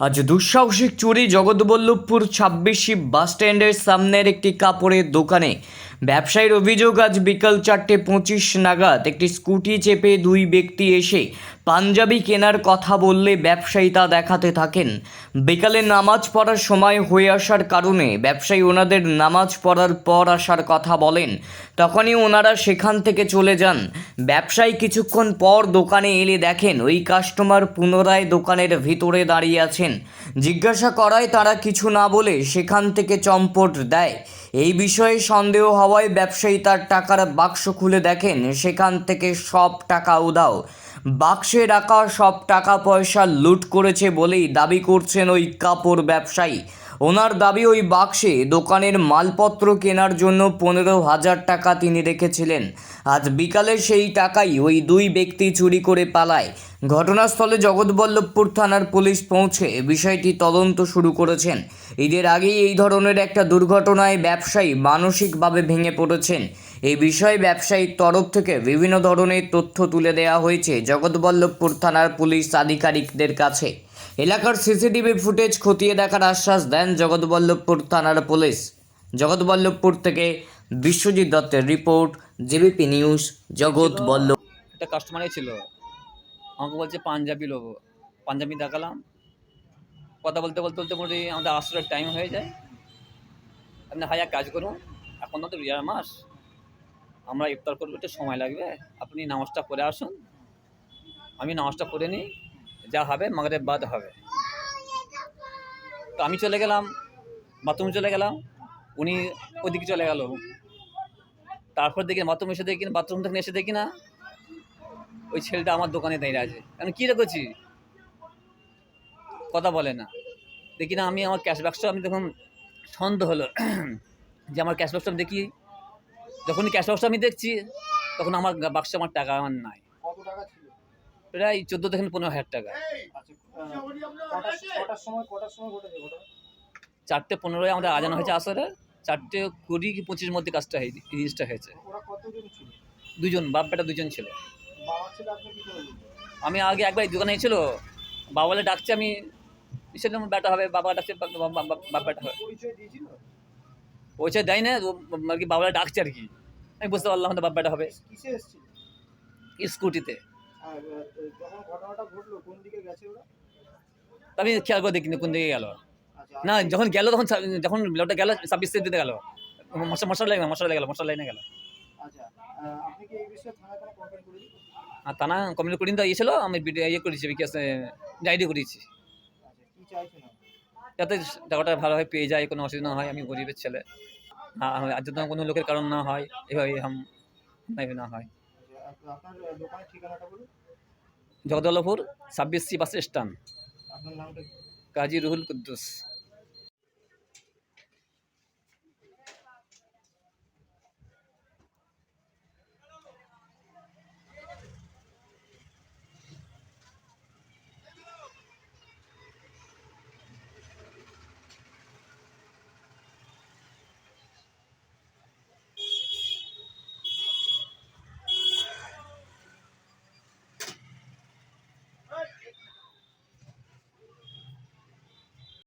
আজ দুঃসাহসিক চুরি জগৎবল্লভপুর ছাব্বিশি বাস স্ট্যান্ডের সামনের একটি কাপড়ের দোকানে। ব্যবসায়ীর অভিযোগ, আজ বিকাল চারটে পঁচিশ নাগাদ একটি স্কুটি চেপে দুই ব্যক্তি এসে পাঞ্জাবি কেনার কথা বললে ব্যবসায়ী তা দেখাতে থাকেন। বিকালে নামাজ পড়ার সময় হয়ে আসার কারণে ব্যবসায়ী ওনাদের নামাজ পড়ার পর আসার কথা বলেন। তখনই ওনারা সেখান থেকে চলে যান। ব্যবসায়ী কিছুক্ষণ পর দোকানে এলে দেখেন ওই কাস্টমার পুনরায় দোকানের ভিতরে দাঁড়িয়ে আছেন। জিজ্ঞাসা করায় তারা কিছু না বলে সেখান থেকে চম্পট দেয়। এই বিষয়ে সন্দেহ হওয়ায় ব্যবসায়ী তার টাকার বাক্স খুলে দেখেন, সেখান থেকে সব টাকা উধাও। বাক্সে রাখা সব টাকা পয়সা লুট করেছে বলেই দাবি করছেন ওই কাপড় ব্যবসায়ী। ওনার দাবি ওই বাক্সে দোকানের মালপত্র কেনার জন্য পনেরো হাজার টাকা তিনি রেখেছিলেন। আজ বিকালে সেই টাকাই ওই দুই ব্যক্তি চুরি করে পালায়। ঘটনাস্থলে জগৎবল্লভপুর থানার পুলিশ পৌঁছে বিষয়টি তদন্ত শুরু করেছেন। ঈদের আগেই এই ধরনের একটা দুর্ঘটনায় ব্যবসায়ী মানসিকভাবে ভেঙে পড়েছেন। এই বিষয়ে ব্যবসায়ীর তরফ থেকে বিভিন্ন ধরনের তথ্য তুলে দেওয়া হয়েছে জগৎবল্লভপুর থানার পুলিশ আধিকারিকদের কাছে। এলাকার সিসিটিভি ফুটেজ খতিয়ে দেখার আশ্বাস দেন জগৎবল্লভপুর থানার পুলিশ। জগৎবল্লভপুর থেকে বিশ্বজিৎ দত্তের রিপোর্ট, জেবিপি নিউজ, জগৎবল্লভ একটা কাস্টমারই ছিল। আমাকে বলছে, পাঞ্জাবি লোবো। পাঞ্জাবি দেখালাম। কথা বলতে বলতে বলতে মোটামুটি আমাদের আসরের টাইম হয়ে যায়। আপনি হাই কাজ করুন। এখন তো রিয়ার মাস। আমরা ইফতার করব, একটু সময় লাগবে। আপনি নামাজটা করে আসুন। আমি নামাজটা করে নিই। যা হবে, মাগরেব বাদ হবে। তো আমি চলে গেলাম, বাথরুমে চলে গেলাম। উনি ওদিকে চলে গেল। তারপর দেখি বাথরুম এসে দেখি বাথরুম থেকে এসে দেখি না, ওই ছেলেটা আমার দোকানে দাঁড়িয়ে আছে। আমি কী রেখেছি কথা বলে না। দেখি না, আমি আমার ক্যাশ বাক্সটা আমি তখন সন্দেহ হলো যে আমার ক্যাশ বাক্সটা আমি দেখি যখনই ক্যাশ বাক্সটা আমি দেখছি তখন আমার বাক্সে আমার টাকা আমার নাই। কত টাকা ছিল? প্রায় চোদ্দ থেকে পনেরো হাজার টাকা। আচ্ছা চারটে পনেরোয় আমাদের আজানো হয়েছে আসরে চারটে কুড়ি কি পঁচিশ মধ্যে কাজটা হয়ে এই জিনিসটা হয়েছে। ওরা কতজন ছিল? দুজন বাপ বেটা দুজন ছিল। বাবা ছিল আপনি কি করে বলবেন? আমি আগে একবার এই দোকানে ছিল বাবা বলে ডাকছে আমি ব্যাটা হবে বাবা ডাকছে বাপ ব্যাটা হবে। ওইটা দেয় না ও আর কি বাবা ডাকছে আর কি। আমি বুঝতে পারলাম বাপ ব্যাটা হবে। স্কুটিতে। আমি খেয়াল করে দেখিনি কোন দিকে গেল। আচ্ছা না যখন গেল তখন যখন লোকটা গেল ছাব্বিশ দিতে গেল। মশা মশলা লাইনে মশলা লাইনে গেল মশলা লাইনে গেল। আচ্ছা কমপ্লেন আর তা না কমিউনি করিন তো ইয়েছিল আমি ইয়ে করেছি বিকাশ ডায়েরি করেছি আচ্ছা কি চাইছেন আপনি? যাতে টাকাটা ভালোভাবে পেয়ে যায় কোনো অসুবিধা না হয় আমি গরিবের ছেলে। আর যদি কোনো লোকের কারণ না হয় এভাবে হাম না হয়। জগদলপুর ছাব্বিশ সি বাস স্ট্যান্ড। আপনার নামটা কাজী রুহুল কুদ্দুস।